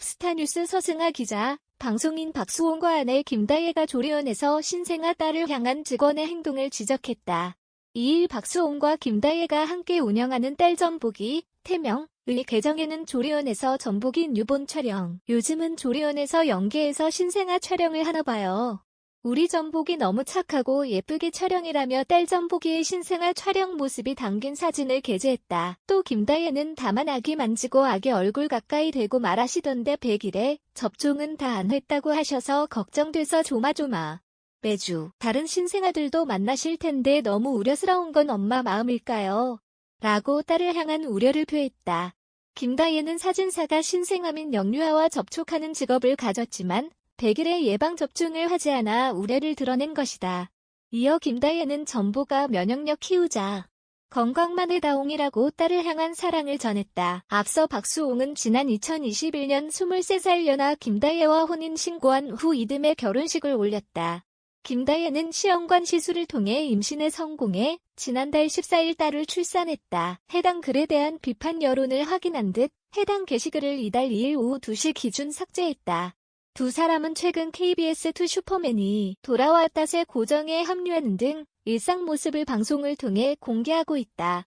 스타뉴스 서승아 기자, 방송인 박수홍과 아내 김다혜가 조리원에서 신생아 딸을 향한 직원의 행동을 지적했다. 2일 박수홍과 김다혜가 함께 운영하는 딸 전복이 태명의 계정에는 조리원에서 전복이 뉴본 촬영, 요즘은 조리원에서 연계해서 신생아 촬영을 하나 봐요. 우리 전복이 너무 착하고 예쁘게 촬영이라며 딸 전복이의 신생아 촬영 모습이 담긴 사진을 게재했다. 또 김다혜는 다만 아기 만지고 아기 얼굴 가까이 대고 말하시던데 100일에 접종은 다 안 했다고 하셔서 걱정돼서 조마조마. 매주 다른 신생아들도 만나실 텐데 너무 우려스러운 건 엄마 마음일까요? 라고 딸을 향한 우려를 표했다. 김다혜는 사진사가 신생아 및 영유아와 접촉하는 직업을 가졌지만 100일의 예방접종을 하지 않아 우려를 드러낸 것이다. 이어 김다혜는 전보가 면역력 키우자. 건강만 해다옹이라고 딸을 향한 사랑을 전했다. 앞서 박수홍은 지난 2021년 23살 연하 김다혜와 혼인 신고한 후 이듬해 결혼식을 올렸다. 김다혜는 시험관 시술을 통해 임신에 성공해 지난달 14일 딸을 출산했다. 해당 글에 대한 비판 여론을 확인한 듯 해당 게시글을 이달 2일 오후 2시 기준 삭제했다. 두 사람은 최근 KBS2 슈퍼맨이 돌아왔다새 고정에 합류하는 등 일상 모습을 방송을 통해 공개하고 있다.